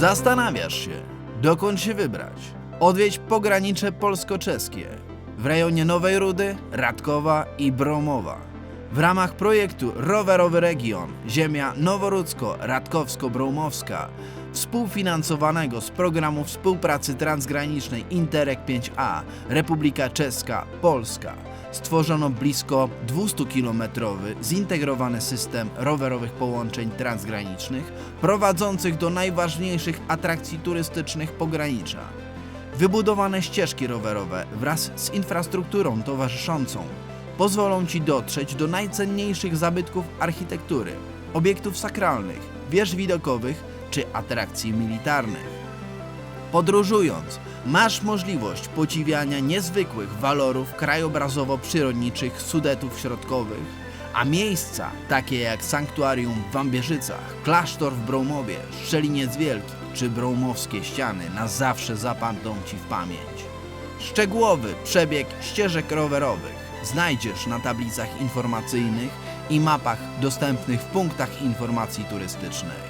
Zastanawiasz się, dokąd się wybrać? Odwiedź pogranicze polsko-czeskie w rejonie Nowej Rudy, Radkowa i Bromowa. W ramach projektu Rowerowy Region Ziemia Noworudzko-Radkowsko-Bromowska współfinansowanego z programu współpracy transgranicznej Interreg 5A Republika Czeska Polska stworzono blisko 200-kilometrowy zintegrowany system rowerowych połączeń transgranicznych prowadzących do najważniejszych atrakcji turystycznych pogranicza. Wybudowane ścieżki rowerowe wraz z infrastrukturą towarzyszącą pozwolą Ci dotrzeć do najcenniejszych zabytków architektury, obiektów sakralnych, wież widokowych czy atrakcji militarnych. Podróżując, masz możliwość podziwiania niezwykłych walorów krajobrazowo-przyrodniczych Sudetów Środkowych, a miejsca takie jak Sanktuarium w Wambierzycach, klasztor w Bromowie, Szczeliniec Wielki czy Bromowskie ściany na zawsze zapadną Ci w pamięć. Szczegółowy przebieg ścieżek rowerowych znajdziesz na tablicach informacyjnych i mapach dostępnych w punktach informacji turystycznej.